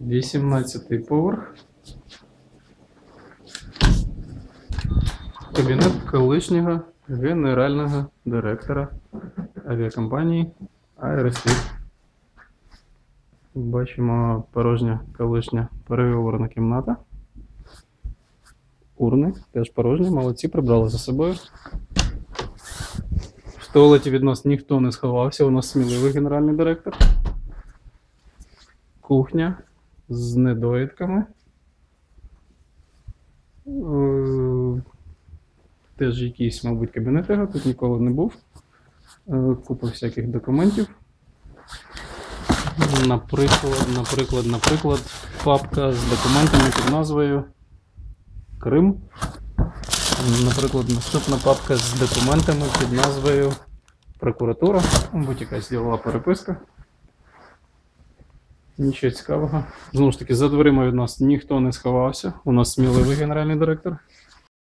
18 поверх. Кабінет колишнього генерального директора авіакомпанії Аеросвіт. Бачимо порожня колишня переговорна кімната. Урни теж порожні, молодці, прибрали за собою. В туалеті від нас ніхто не сховався, у нас сміливий генеральний директор. Кухня з недоїдками. Е, Теж якийсь, мабуть, кабінет його, тут ніколи не був. Е, Купа всяких документів. Наприклад, наприклад, наприклад, папка з документами під назвою Крим. Наприклад, наступна папка з документами під назвою Прокуратура. Мабуть, якась ділова переписка. Нічого цікавого. Знову ж таки, за дверима від нас ніхто не сховався. У нас сміливий генеральний директор.